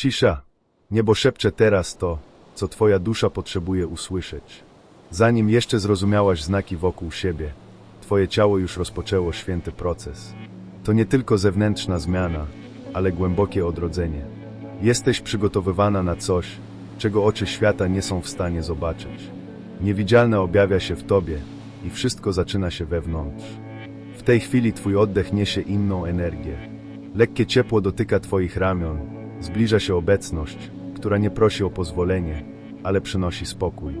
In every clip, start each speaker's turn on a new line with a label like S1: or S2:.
S1: Cisza. Niebo szepcze teraz to, co twoja dusza potrzebuje usłyszeć. Zanim jeszcze zrozumiałaś znaki wokół siebie, twoje ciało już rozpoczęło święty proces. To nie tylko zewnętrzna zmiana, ale głębokie odrodzenie. Jesteś przygotowywana na coś, czego oczy świata nie są w stanie zobaczyć. Niewidzialne objawia się w tobie i wszystko zaczyna się wewnątrz. W tej chwili twój oddech niesie inną energię. Lekkie ciepło dotyka twoich ramion, zbliża się obecność, która nie prosi o pozwolenie, ale przynosi spokój.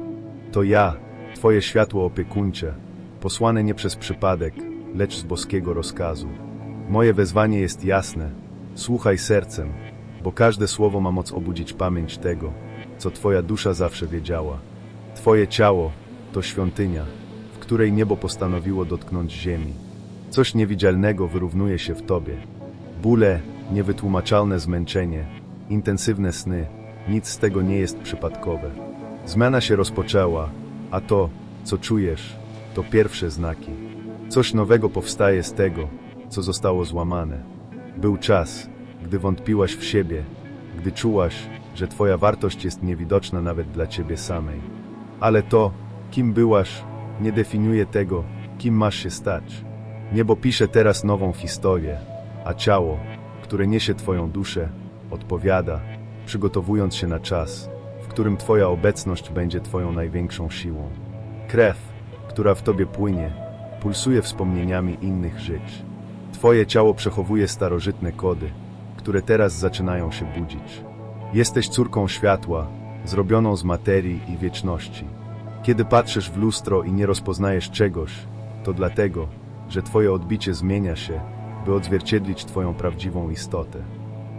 S1: To ja, twoje światło opiekuńcze, posłane nie przez przypadek, lecz z boskiego rozkazu. Moje wezwanie jest jasne. Słuchaj sercem, bo każde słowo ma moc obudzić pamięć tego, co twoja dusza zawsze wiedziała. Twoje ciało to świątynia, w której niebo postanowiło dotknąć ziemi. Coś niewidzialnego wyrównuje się w tobie. Bóle, niewytłumaczalne zmęczenie, intensywne sny, nic z tego nie jest przypadkowe. Zmiana się rozpoczęła, a to, co czujesz, to pierwsze znaki. Coś nowego powstaje z tego, co zostało złamane. Był czas, gdy wątpiłaś w siebie, gdy czułaś, że Twoja wartość jest niewidoczna nawet dla Ciebie samej. Ale to, kim byłaś, nie definiuje tego, kim masz się stać. Niebo pisze teraz nową historię, a ciało, które niesie Twoją duszę, odpowiada, przygotowując się na czas, w którym Twoja obecność będzie Twoją największą siłą. Krew, która w Tobie płynie, pulsuje wspomnieniami innych żyć. Twoje ciało przechowuje starożytne kody, które teraz zaczynają się budzić. Jesteś córką światła, zrobioną z materii i wieczności. Kiedy patrzysz w lustro i nie rozpoznajesz czegoś, to dlatego, że Twoje odbicie zmienia się, by odzwierciedlić Twoją prawdziwą istotę.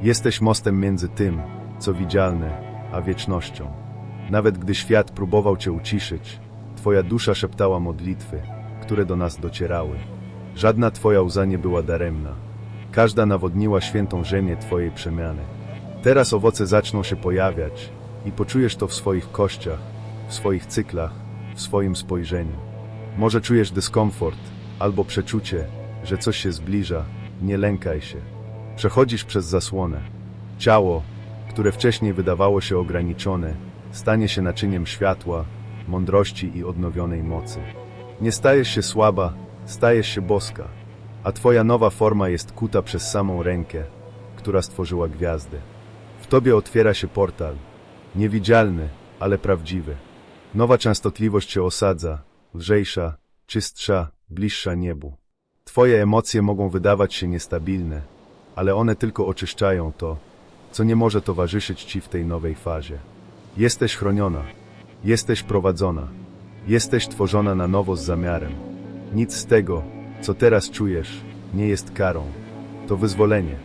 S1: Jesteś mostem między tym, co widzialne, a wiecznością. Nawet gdy świat próbował Cię uciszyć, Twoja dusza szeptała modlitwy, które do nas docierały. Żadna Twoja łza nie była daremna. Każda nawodniła świętą ziemię Twojej przemiany. Teraz owoce zaczną się pojawiać i poczujesz to w swoich kościach, w swoich cyklach, w swoim spojrzeniu. Może czujesz dyskomfort albo przeczucie, że coś się zbliża, nie lękaj się. Przechodzisz przez zasłonę. Ciało, które wcześniej wydawało się ograniczone, stanie się naczyniem światła, mądrości i odnowionej mocy. Nie stajesz się słaba, stajesz się boska, a Twoja nowa forma jest kuta przez samą rękę, która stworzyła gwiazdy. W Tobie otwiera się portal, niewidzialny, ale prawdziwy. Nowa częstotliwość się osadza, lżejsza, czystsza, bliższa niebu. Twoje emocje mogą wydawać się niestabilne, ale one tylko oczyszczają to, co nie może towarzyszyć Ci w tej nowej fazie. Jesteś chroniona, jesteś prowadzona, jesteś tworzona na nowo z zamiarem. Nic z tego, co teraz czujesz, nie jest karą. To wyzwolenie.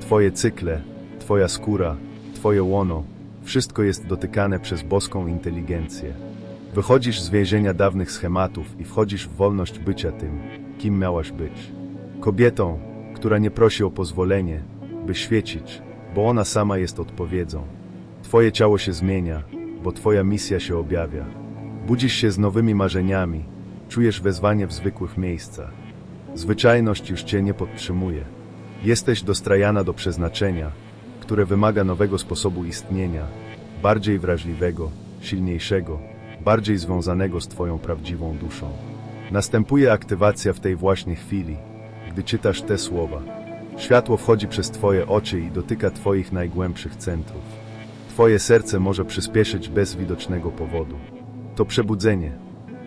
S1: Twoje cykle, Twoja skóra, Twoje łono, wszystko jest dotykane przez boską inteligencję. Wychodzisz z więzienia dawnych schematów i wchodzisz w wolność bycia tym, kim miałaś być. Kobietą, która nie prosi o pozwolenie, by świecić, bo ona sama jest odpowiedzią. Twoje ciało się zmienia, bo Twoja misja się objawia. Budzisz się z nowymi marzeniami, czujesz wezwanie w zwykłych miejscach. Zwyczajność już Cię nie podtrzymuje. Jesteś dostrajana do przeznaczenia, które wymaga nowego sposobu istnienia, bardziej wrażliwego, silniejszego, bardziej związanego z Twoją prawdziwą duszą. Następuje aktywacja w tej właśnie chwili, gdy czytasz te słowa. Światło wchodzi przez Twoje oczy i dotyka Twoich najgłębszych centrów. Twoje serce może przyspieszyć bez widocznego powodu. To przebudzenie.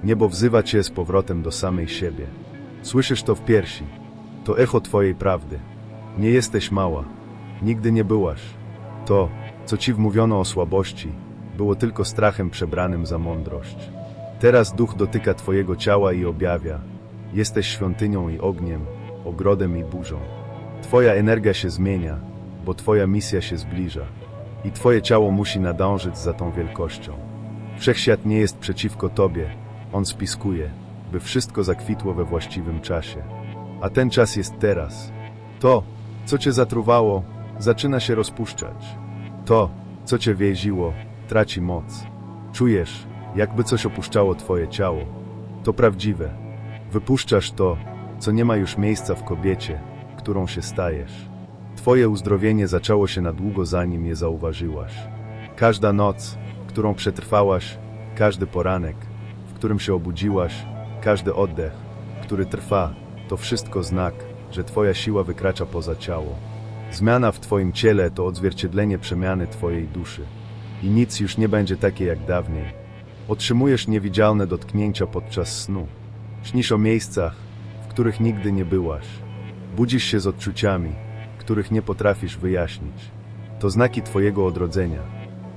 S1: Niebo wzywa Cię z powrotem do samej siebie. Słyszysz to w piersi. To echo Twojej prawdy. Nie jesteś mała. Nigdy nie byłaś. To, co Ci wmówiono o słabości, było tylko strachem przebranym za mądrość. Teraz duch dotyka Twojego ciała i objawia. Jesteś świątynią i ogniem, ogrodem i burzą. Twoja energia się zmienia, bo Twoja misja się zbliża. I Twoje ciało musi nadążyć za tą wielkością. Wszechświat nie jest przeciwko Tobie, on spiskuje, by wszystko zakwitło we właściwym czasie. A ten czas jest teraz. To, co Cię zatruwało, zaczyna się rozpuszczać. To, co Cię więziło, traci moc. Czujesz, jakby coś opuszczało Twoje ciało. To prawdziwe. Wypuszczasz to, co nie ma już miejsca w kobiecie, którą się stajesz. Twoje uzdrowienie zaczęło się na długo zanim je zauważyłaś. Każda noc, którą przetrwałaś, każdy poranek, w którym się obudziłaś, każdy oddech, który trwa, to wszystko znak, że Twoja siła wykracza poza ciało. Zmiana w Twoim ciele to odzwierciedlenie przemiany Twojej duszy. I nic już nie będzie takie jak dawniej. Otrzymujesz niewidzialne dotknięcia podczas snu. Śnisz o miejscach, w których nigdy nie byłaś. Budzisz się z odczuciami, których nie potrafisz wyjaśnić. To znaki Twojego odrodzenia.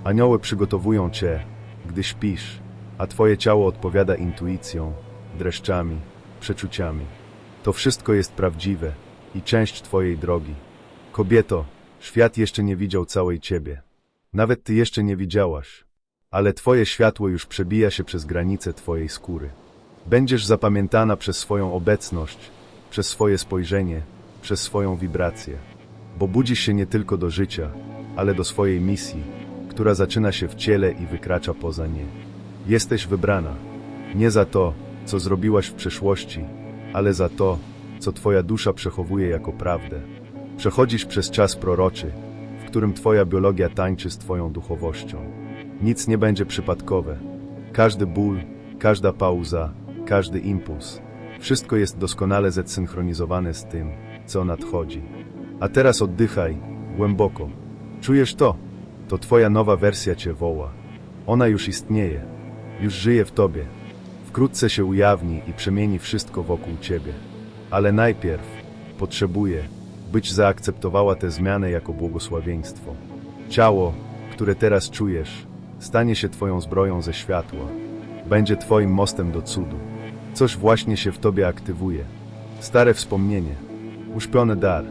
S1: Anioły przygotowują Cię, gdy śpisz, a Twoje ciało odpowiada intuicją, dreszczami, przeczuciami. To wszystko jest prawdziwe i część Twojej drogi. Kobieto, świat jeszcze nie widział całej Ciebie. Nawet Ty jeszcze nie widziałaś. Ale Twoje światło już przebija się przez granice Twojej skóry. Będziesz zapamiętana przez swoją obecność, przez swoje spojrzenie, przez swoją wibrację. Bo budzisz się nie tylko do życia, ale do swojej misji, która zaczyna się w ciele i wykracza poza nie. Jesteś wybrana. Nie za to, co zrobiłaś w przeszłości, ale za to, co Twoja dusza przechowuje jako prawdę. Przechodzisz przez czas proroczy, w którym Twoja biologia tańczy z Twoją duchowością. Nic nie będzie przypadkowe. Każdy ból, każda pauza, każdy impuls, wszystko jest doskonale zesynchronizowane z tym, co nadchodzi. A teraz oddychaj, głęboko. Czujesz to? To Twoja nowa wersja Cię woła. Ona już istnieje, już żyje w Tobie. Wkrótce się ujawni i przemieni wszystko wokół Ciebie. Ale najpierw potrzebuje, byś zaakceptowała tę zmianę jako błogosławieństwo. Ciało, które teraz czujesz, stanie się Twoją zbroją ze światła. Będzie Twoim mostem do cudu. Coś właśnie się w Tobie aktywuje. Stare wspomnienie, uśpiony dar.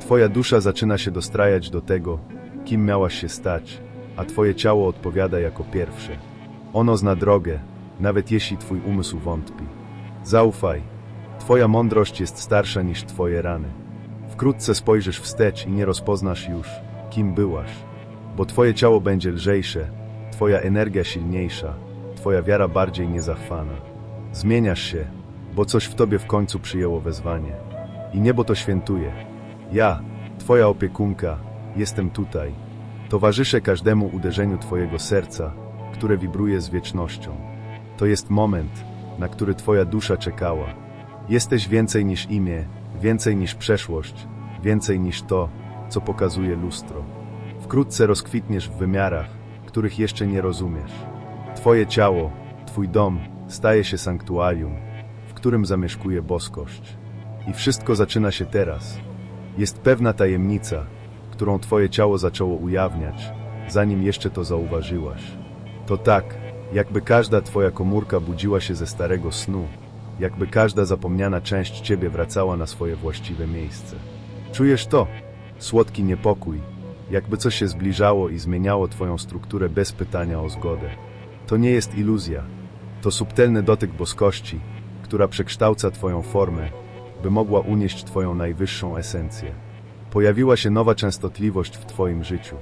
S1: Twoja dusza zaczyna się dostrajać do tego, kim miałaś się stać, a Twoje ciało odpowiada jako pierwsze. Ono zna drogę, nawet jeśli Twój umysł wątpi. Zaufaj. Twoja mądrość jest starsza niż Twoje rany. Wkrótce spojrzysz wstecz i nie rozpoznasz już, kim byłaś, bo Twoje ciało będzie lżejsze, Twoja energia silniejsza, Twoja wiara bardziej niezachwana. Zmieniasz się, bo coś w Tobie w końcu przyjęło wezwanie. I niebo to świętuje. Ja, Twoja opiekunka, jestem tutaj. Towarzyszę każdemu uderzeniu Twojego serca, które wibruje z wiecznością. To jest moment, na który Twoja dusza czekała. Jesteś więcej niż imię, więcej niż przeszłość, więcej niż to, co pokazuje lustro. Wkrótce rozkwitniesz w wymiarach, których jeszcze nie rozumiesz. Twoje ciało, Twój dom staje się sanktuarium, w którym zamieszkuje boskość. I wszystko zaczyna się teraz. Jest pewna tajemnica, którą Twoje ciało zaczęło ujawniać, zanim jeszcze to zauważyłaś. To tak, jakby każda Twoja komórka budziła się ze starego snu, jakby każda zapomniana część Ciebie wracała na swoje właściwe miejsce. Czujesz to? Słodki niepokój, jakby coś się zbliżało i zmieniało Twoją strukturę bez pytania o zgodę. To nie jest iluzja, to subtelny dotyk boskości, która przekształca Twoją formę, by mogła unieść Twoją najwyższą esencję. Pojawiła się nowa częstotliwość w Twoim życiu.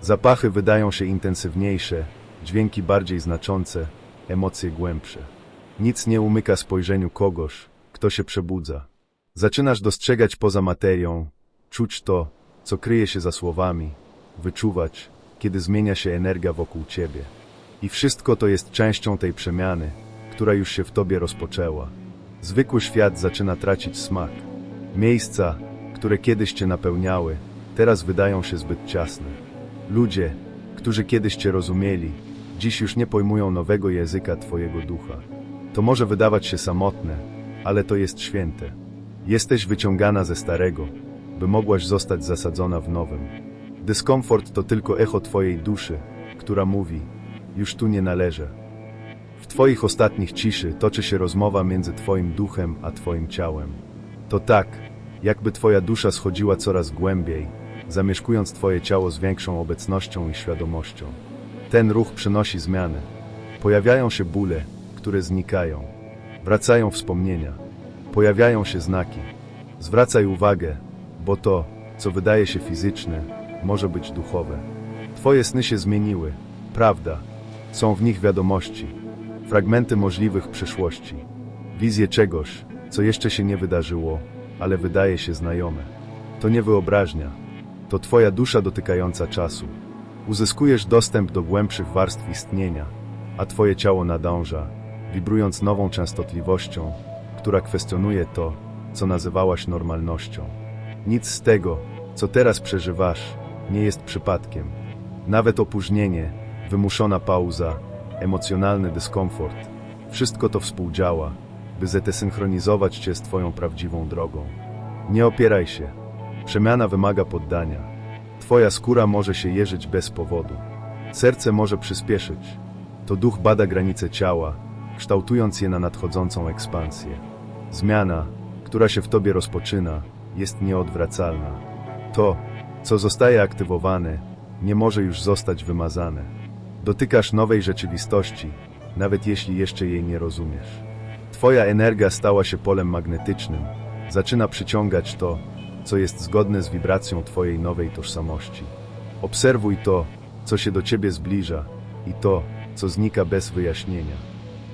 S1: Zapachy wydają się intensywniejsze, dźwięki bardziej znaczące, emocje głębsze. Nic nie umyka spojrzeniu kogoś, kto się przebudza. Zaczynasz dostrzegać poza materią, czuć to, co kryje się za słowami, wyczuwać, kiedy zmienia się energia wokół ciebie. I wszystko to jest częścią tej przemiany, która już się w tobie rozpoczęła. Zwykły świat zaczyna tracić smak. Miejsca, które kiedyś cię napełniały, teraz wydają się zbyt ciasne. Ludzie, którzy kiedyś cię rozumieli, dziś już nie pojmują nowego języka twojego ducha. To może wydawać się samotne, ale to jest święte. Jesteś wyciągana ze starego, by mogłaś zostać zasadzona w nowym. Dyskomfort to tylko echo twojej duszy, która mówi: Już tu nie należę. W twoich ostatnich ciszy toczy się rozmowa między twoim duchem a twoim ciałem. To tak, jakby twoja dusza schodziła coraz głębiej, zamieszkując twoje ciało z większą obecnością i świadomością. Ten ruch przynosi zmiany. Pojawiają się bóle, które znikają. Wracają wspomnienia. Pojawiają się znaki. Zwracaj uwagę, bo to, co wydaje się fizyczne, może być duchowe. Twoje sny się zmieniły, prawda. Są w nich wiadomości, fragmenty możliwych przyszłości, wizje czegoś, co jeszcze się nie wydarzyło, ale wydaje się znajome. To nie wyobraźnia, To twoja dusza dotykająca czasu. Uzyskujesz dostęp do głębszych warstw istnienia, a twoje ciało nadąża, wibrując nową częstotliwością, która kwestionuje to, co nazywałaś normalnością. Nic z tego, co teraz przeżywasz, nie jest przypadkiem. Nawet opóźnienie, wymuszona pauza, emocjonalny dyskomfort, wszystko to współdziała, by zetesynchronizować cię z twoją prawdziwą drogą. Nie opieraj się. Przemiana wymaga poddania. Twoja skóra może się jeżyć bez powodu. Serce może przyspieszyć. To duch bada granice ciała, kształtując je na nadchodzącą ekspansję. Zmiana, która się w tobie rozpoczyna, jest nieodwracalna. To, co zostaje aktywowane, nie może już zostać wymazane. Dotykasz nowej rzeczywistości, nawet jeśli jeszcze jej nie rozumiesz. Twoja energia stała się polem magnetycznym, zaczyna przyciągać to, co jest zgodne z wibracją Twojej nowej tożsamości. Obserwuj to, co się do Ciebie zbliża i to, co znika bez wyjaśnienia.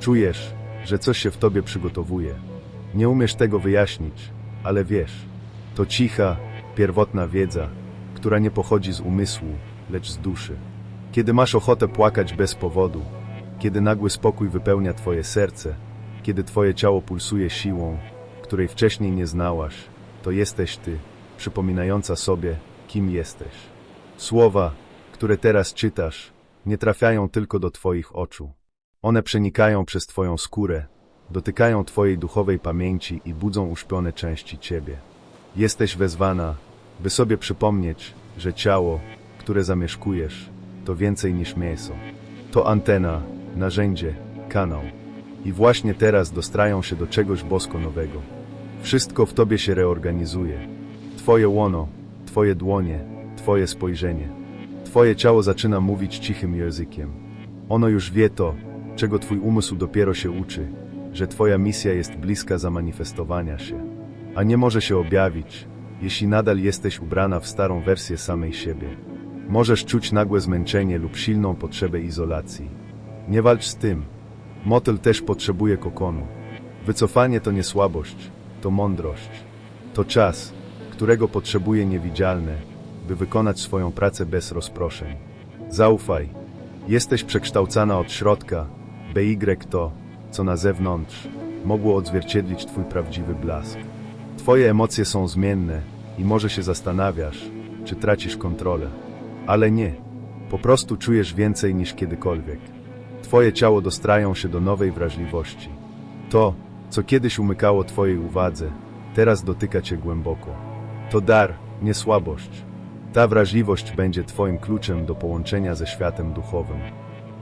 S1: Czujesz, że coś się w Tobie przygotowuje. Nie umiesz tego wyjaśnić, ale wiesz. To cicha, pierwotna wiedza, która nie pochodzi z umysłu, lecz z duszy. Kiedy masz ochotę płakać bez powodu, kiedy nagły spokój wypełnia Twoje serce, kiedy Twoje ciało pulsuje siłą, której wcześniej nie znałaś, to jesteś Ty, przypominająca sobie, kim jesteś. Słowa, które teraz czytasz, nie trafiają tylko do Twoich oczu. One przenikają przez Twoją skórę, dotykają Twojej duchowej pamięci i budzą uśpione części Ciebie. Jesteś wezwana, by sobie przypomnieć, że ciało, które zamieszkujesz, to więcej niż mięso. To antena, narzędzie, kanał. I właśnie teraz dostrają się do czegoś bosko nowego. Wszystko w tobie się reorganizuje. Twoje łono, twoje dłonie, twoje spojrzenie. Twoje ciało zaczyna mówić cichym językiem. Ono już wie to, czego twój umysł dopiero się uczy, że twoja misja jest bliska zamanifestowania się, a nie może się objawić, jeśli nadal jesteś ubrana w starą wersję samej siebie. Możesz czuć nagłe zmęczenie lub silną potrzebę izolacji. Nie walcz z tym. Motyl też potrzebuje kokonu. Wycofanie to nie słabość, to mądrość. To czas, którego potrzebuje niewidzialne, by wykonać swoją pracę bez rozproszeń. Zaufaj. Jesteś przekształcana od środka, BY to, co na zewnątrz, mogło odzwierciedlić Twój prawdziwy blask. Twoje emocje są zmienne i może się zastanawiasz, czy tracisz kontrolę. Ale nie. Po prostu czujesz więcej niż kiedykolwiek. Twoje ciało dostrają się do nowej wrażliwości. To, co kiedyś umykało Twojej uwadze, teraz dotyka Cię głęboko. To dar, nie słabość. Ta wrażliwość będzie Twoim kluczem do połączenia ze światem duchowym.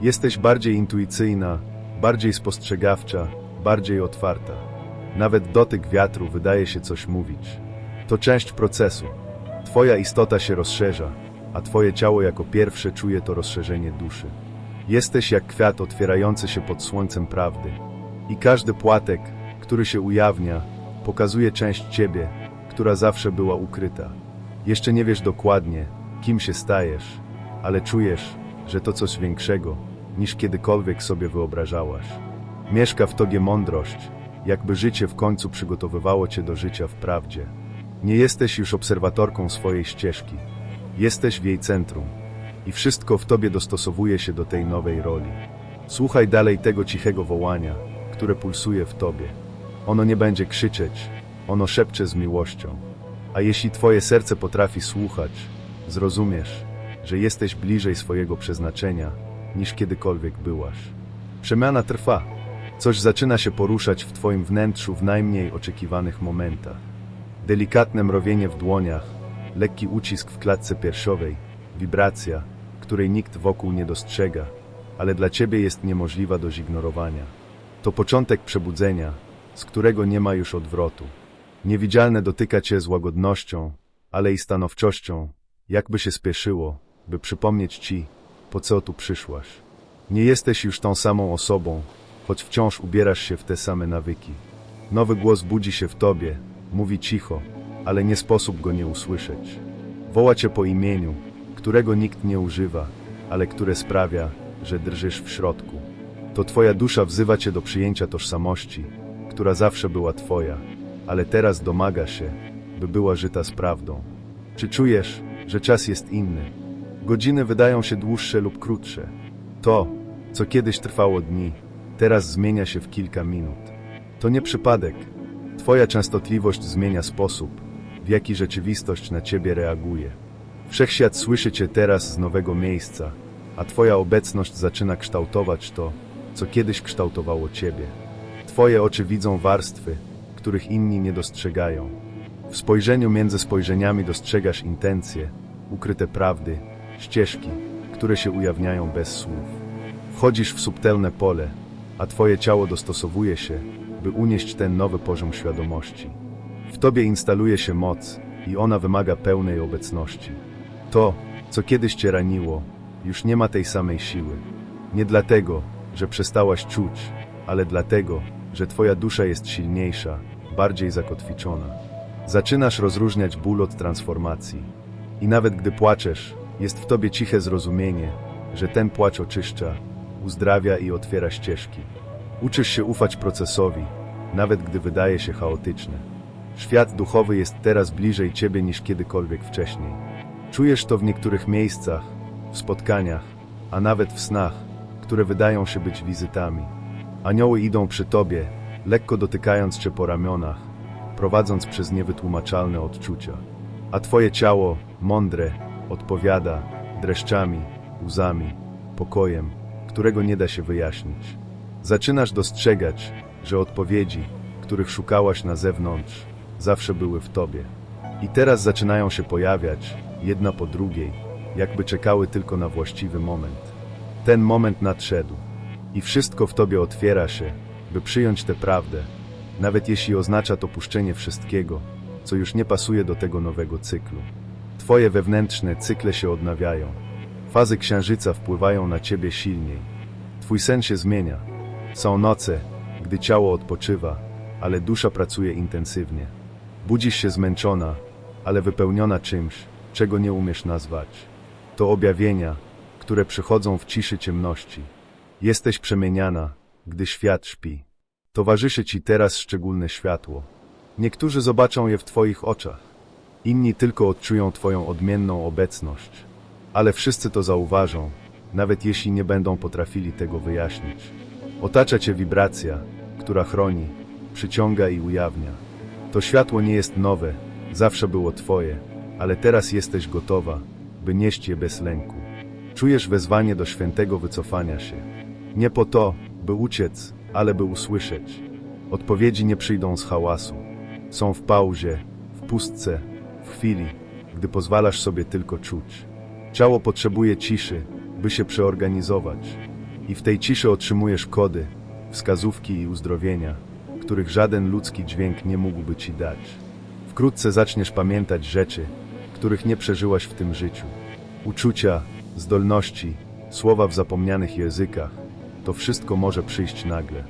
S1: Jesteś bardziej intuicyjna, bardziej spostrzegawcza, bardziej otwarta. Nawet dotyk wiatru wydaje się coś mówić. To część procesu. Twoja istota się rozszerza, a Twoje ciało jako pierwsze czuje to rozszerzenie duszy. Jesteś jak kwiat otwierający się pod słońcem prawdy. I każdy płatek, który się ujawnia, pokazuje część Ciebie, która zawsze była ukryta. Jeszcze nie wiesz dokładnie, kim się stajesz, ale czujesz, że to coś większego, niż kiedykolwiek sobie wyobrażałaś. Mieszka w Tobie mądrość, jakby życie w końcu przygotowywało Cię do życia w prawdzie. Nie jesteś już obserwatorką swojej ścieżki. Jesteś w jej centrum i wszystko w tobie dostosowuje się do tej nowej roli. Słuchaj dalej tego cichego wołania, które pulsuje w tobie. Ono nie będzie krzyczeć, ono szepcze z miłością. A jeśli twoje serce potrafi słuchać, zrozumiesz, że jesteś bliżej swojego przeznaczenia niż kiedykolwiek byłaś. Przemiana trwa. Coś zaczyna się poruszać w twoim wnętrzu w najmniej oczekiwanych momentach. Delikatne mrowienie w dłoniach, lekki ucisk w klatce piersiowej, wibracja, której nikt wokół nie dostrzega, ale dla ciebie jest niemożliwa do zignorowania. To początek przebudzenia, z którego nie ma już odwrotu. Niewidzialne dotyka cię z łagodnością, ale i stanowczością, jakby się spieszyło, by przypomnieć ci, po co tu przyszłaś. Nie jesteś już tą samą osobą, choć wciąż ubierasz się w te same nawyki. Nowy głos budzi się w tobie, mówi cicho, ale nie sposób go nie usłyszeć. Woła cię po imieniu, którego nikt nie używa, ale które sprawia, że drżysz w środku. To twoja dusza wzywa cię do przyjęcia tożsamości, która zawsze była twoja, ale teraz domaga się, by była żyta z prawdą. Czy czujesz, że czas jest inny. Godziny wydają się dłuższe lub krótsze. To, co kiedyś trwało dni, teraz zmienia się w kilka minut. To nie przypadek. Twoja częstotliwość zmienia sposób, w jaki rzeczywistość na ciebie reaguje. Wszechświat słyszy cię teraz z nowego miejsca, a twoja obecność zaczyna kształtować to, co kiedyś kształtowało ciebie. Twoje oczy widzą warstwy, których inni nie dostrzegają. W spojrzeniu między spojrzeniami dostrzegasz intencje, ukryte prawdy, ścieżki, które się ujawniają bez słów. Wchodzisz w subtelne pole, a twoje ciało dostosowuje się, by unieść ten nowy poziom świadomości. W tobie instaluje się moc i ona wymaga pełnej obecności. To, co kiedyś cię raniło, już nie ma tej samej siły. Nie dlatego, że przestałaś czuć, ale dlatego, że twoja dusza jest silniejsza, bardziej zakotwiczona. Zaczynasz rozróżniać ból od transformacji. I nawet gdy płaczesz, jest w tobie ciche zrozumienie, że ten płacz oczyszcza, uzdrawia i otwiera ścieżki. Uczysz się ufać procesowi, nawet gdy wydaje się chaotyczny. Świat duchowy jest teraz bliżej ciebie niż kiedykolwiek wcześniej. Czujesz to w niektórych miejscach, w spotkaniach, a nawet w snach, które wydają się być wizytami. Anioły idą przy tobie, lekko dotykając cię po ramionach, prowadząc przez niewytłumaczalne odczucia. A twoje ciało, mądre, odpowiada dreszczami, łzami, pokojem, którego nie da się wyjaśnić. Zaczynasz dostrzegać, że odpowiedzi, których szukałaś na zewnątrz, zawsze były w tobie. I teraz zaczynają się pojawiać, jedna po drugiej, jakby czekały tylko na właściwy moment. Ten moment nadszedł i wszystko w tobie otwiera się, by przyjąć tę prawdę, nawet jeśli oznacza to puszczenie wszystkiego, co już nie pasuje do tego nowego cyklu. Twoje wewnętrzne cykle się odnawiają. Fazy księżyca wpływają na ciebie silniej. Twój sen się zmienia. Są noce, gdy ciało odpoczywa, ale dusza pracuje intensywnie. Budzisz się zmęczona, ale wypełniona czymś, czego nie umiesz nazwać. To objawienia, które przychodzą w ciszy ciemności. Jesteś przemieniana, gdy świat śpi. Towarzyszy ci teraz szczególne światło. Niektórzy zobaczą je w twoich oczach, inni tylko odczują twoją odmienną obecność. Ale wszyscy to zauważą, nawet jeśli nie będą potrafili tego wyjaśnić. Otacza cię wibracja, która chroni, przyciąga i ujawnia. To światło nie jest nowe, zawsze było twoje, ale teraz jesteś gotowa, by nieść je bez lęku. Czujesz wezwanie do świętego wycofania się. Nie po to, by uciec, ale by usłyszeć. Odpowiedzi nie przyjdą z hałasu. Są w pauzie, w pustce, w chwili, gdy pozwalasz sobie tylko czuć. Ciało potrzebuje ciszy, by się przeorganizować. I w tej ciszy otrzymujesz kody, wskazówki i uzdrowienia, których żaden ludzki dźwięk nie mógłby ci dać. Wkrótce zaczniesz pamiętać rzeczy, których nie przeżyłaś w tym życiu. Uczucia, zdolności, słowa w zapomnianych językach, to wszystko może przyjść nagle.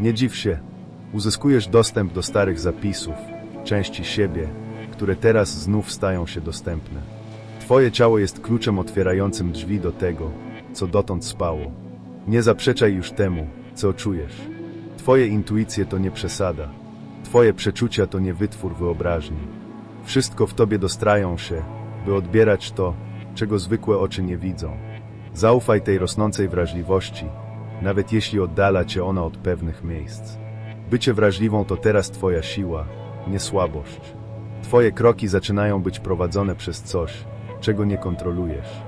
S1: Nie dziw się, uzyskujesz dostęp do starych zapisów, części siebie, które teraz znów stają się dostępne. Twoje ciało jest kluczem otwierającym drzwi do tego, co dotąd spało. Nie zaprzeczaj już temu, co czujesz. Twoje intuicje to nie przesada. Twoje przeczucia to nie wytwór wyobraźni. Wszystko w tobie dostrają się, by odbierać to, czego zwykłe oczy nie widzą. Zaufaj tej rosnącej wrażliwości, nawet jeśli oddala cię ona od pewnych miejsc. Bycie wrażliwą to teraz twoja siła, nie słabość. Twoje kroki zaczynają być prowadzone przez coś, czego nie kontrolujesz.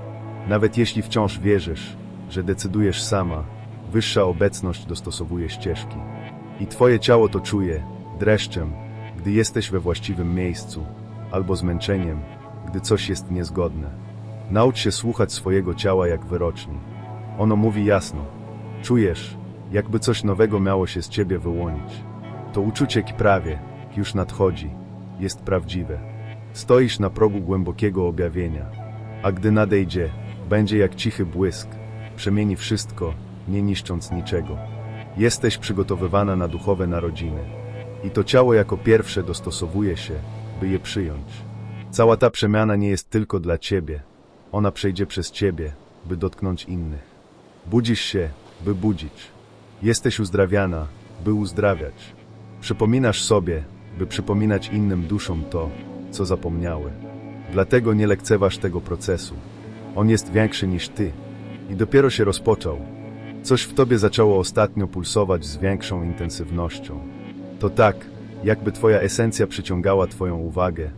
S1: Nawet jeśli wciąż wierzysz, że decydujesz sama, wyższa obecność dostosowuje ścieżki. I twoje ciało to czuje, dreszczem, gdy jesteś we właściwym miejscu, albo zmęczeniem, gdy coś jest niezgodne. Naucz się słuchać swojego ciała jak wyroczni. Ono mówi jasno. Czujesz, jakby coś nowego miało się z ciebie wyłonić. To uczucie prawie już nadchodzi, jest prawdziwe. Stoisz na progu głębokiego objawienia, a gdy nadejdzie, będzie jak cichy błysk, przemieni wszystko, nie niszcząc niczego. Jesteś przygotowywana na duchowe narodziny. I to ciało jako pierwsze dostosowuje się, by je przyjąć. Cała ta przemiana nie jest tylko dla ciebie. Ona przejdzie przez ciebie, by dotknąć innych. Budzisz się, by budzić. Jesteś uzdrawiana, by uzdrawiać. Przypominasz sobie, by przypominać innym duszom to, co zapomniały. Dlatego nie lekceważ tego procesu. On jest większy niż ty. I dopiero się rozpoczął. Coś w tobie zaczęło ostatnio pulsować z większą intensywnością. To tak, jakby twoja esencja przyciągała twoją uwagę,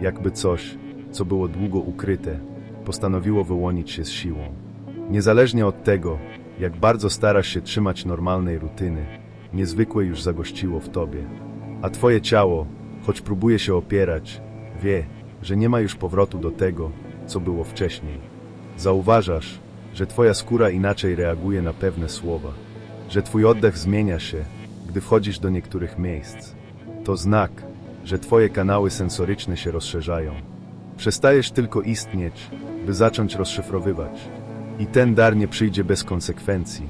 S1: jakby coś, co było długo ukryte, postanowiło wyłonić się z siłą. Niezależnie od tego, jak bardzo starasz się trzymać normalnej rutyny, niezwykłe już zagościło w tobie. A twoje ciało, choć próbuje się opierać, wie, że nie ma już powrotu do tego, co było wcześniej. Zauważasz, że twoja skóra inaczej reaguje na pewne słowa, że twój oddech zmienia się, gdy wchodzisz do niektórych miejsc. To znak, że twoje kanały sensoryczne się rozszerzają. Przestajesz tylko istnieć, by zacząć rozszyfrowywać. I ten dar nie przyjdzie bez konsekwencji.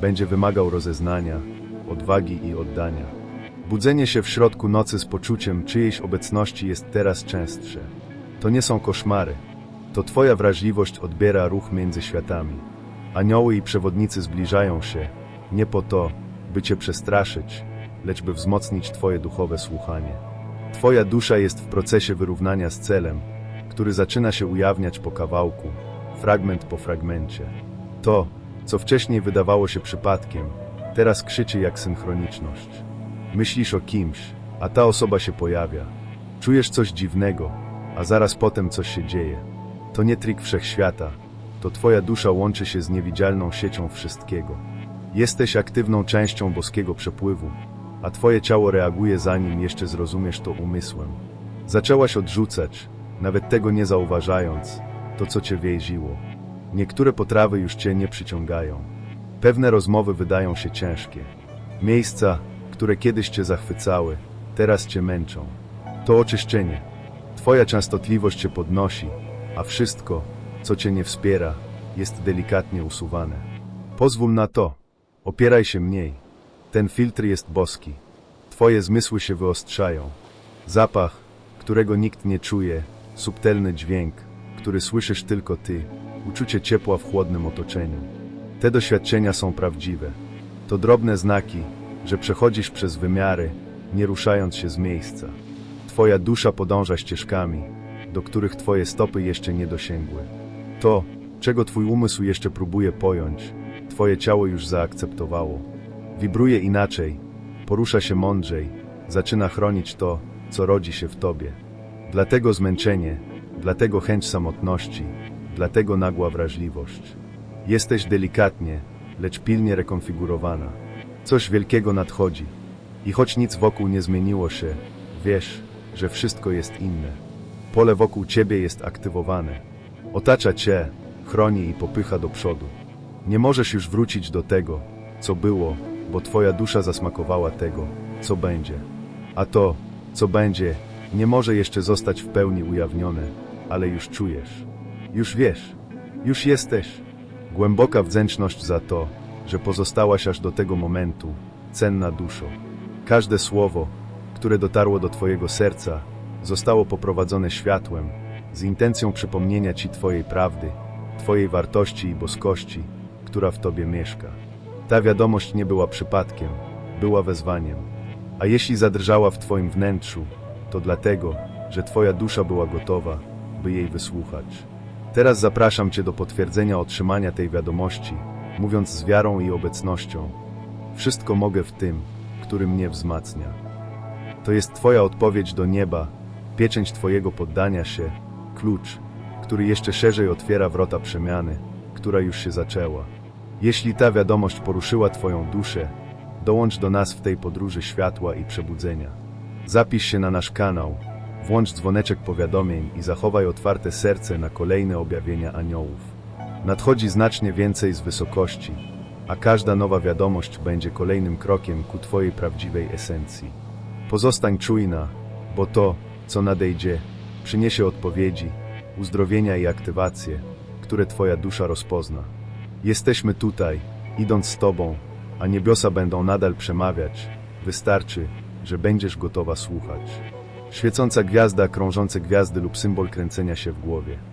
S1: Będzie wymagał rozeznania, odwagi i oddania. Budzenie się w środku nocy z poczuciem czyjejś obecności jest teraz częstsze. To nie są koszmary. To twoja wrażliwość odbiera ruch między światami. Anioły i przewodnicy zbliżają się, nie po to, by cię przestraszyć, lecz by wzmocnić twoje duchowe słuchanie. Twoja dusza jest w procesie wyrównania z celem, który zaczyna się ujawniać po kawałku, fragment po fragmencie. To, co wcześniej wydawało się przypadkiem, teraz krzyczy jak synchroniczność. Myślisz o kimś, a ta osoba się pojawia. Czujesz coś dziwnego, a zaraz potem coś się dzieje. To nie trik wszechświata, to twoja dusza łączy się z niewidzialną siecią wszystkiego. Jesteś aktywną częścią boskiego przepływu, a twoje ciało reaguje zanim jeszcze zrozumiesz to umysłem. Zaczęłaś odrzucać, nawet tego nie zauważając, to co cię więziło. Niektóre potrawy już cię nie przyciągają. Pewne rozmowy wydają się ciężkie. Miejsca, które kiedyś cię zachwycały, teraz cię męczą. To oczyszczenie. Twoja częstotliwość się podnosi, a wszystko, co cię nie wspiera, jest delikatnie usuwane. Pozwól na to. Opieraj się mniej. Ten filtr jest boski. Twoje zmysły się wyostrzają. Zapach, którego nikt nie czuje, subtelny dźwięk, który słyszysz tylko ty, uczucie ciepła w chłodnym otoczeniu. Te doświadczenia są prawdziwe. To drobne znaki, że przechodzisz przez wymiary, nie ruszając się z miejsca. Twoja dusza podąża ścieżkami, do których twoje stopy jeszcze nie dosięgły. To, czego twój umysł jeszcze próbuje pojąć, twoje ciało już zaakceptowało. Wibruje inaczej, porusza się mądrzej, zaczyna chronić to, co rodzi się w tobie. Dlatego zmęczenie, dlatego chęć samotności, dlatego nagła wrażliwość. Jesteś delikatnie, lecz pilnie rekonfigurowana. Coś wielkiego nadchodzi. I choć nic wokół nie zmieniło się, wiesz, że wszystko jest inne. Pole wokół ciebie jest aktywowane. Otacza cię, chroni i popycha do przodu. Nie możesz już wrócić do tego, co było, bo twoja dusza zasmakowała tego, co będzie. A to, co będzie, nie może jeszcze zostać w pełni ujawnione, ale już czujesz. Już wiesz. Już jesteś. Głęboka wdzięczność za to, że pozostałaś aż do tego momentu, cenna duszo. Każde słowo, które dotarło do Twojego serca, zostało poprowadzone światłem, z intencją przypomnienia Ci Twojej prawdy, Twojej wartości i boskości, która w Tobie mieszka. Ta wiadomość nie była przypadkiem, była wezwaniem. A jeśli zadrżała w Twoim wnętrzu, to dlatego, że Twoja dusza była gotowa, by jej wysłuchać. Teraz zapraszam Cię do potwierdzenia otrzymania tej wiadomości, mówiąc z wiarą i obecnością. Wszystko mogę w tym, który mnie wzmacnia. To jest Twoja odpowiedź do nieba, pieczęć Twojego poddania się, klucz, który jeszcze szerzej otwiera wrota przemiany, która już się zaczęła. Jeśli ta wiadomość poruszyła Twoją duszę, dołącz do nas w tej podróży światła i przebudzenia. Zapisz się na nasz kanał, włącz dzwoneczek powiadomień i zachowaj otwarte serce na kolejne objawienia aniołów. Nadchodzi znacznie więcej z wysokości, a każda nowa wiadomość będzie kolejnym krokiem ku Twojej prawdziwej esencji. Pozostań czujna, bo to, co nadejdzie, przyniesie odpowiedzi, uzdrowienia i aktywacje, które Twoja dusza rozpozna. Jesteśmy tutaj, idąc z Tobą, a niebiosa będą nadal przemawiać. Wystarczy, że będziesz gotowa słuchać. Świecąca gwiazda, krążące gwiazdy lub symbol kręcenia się w głowie.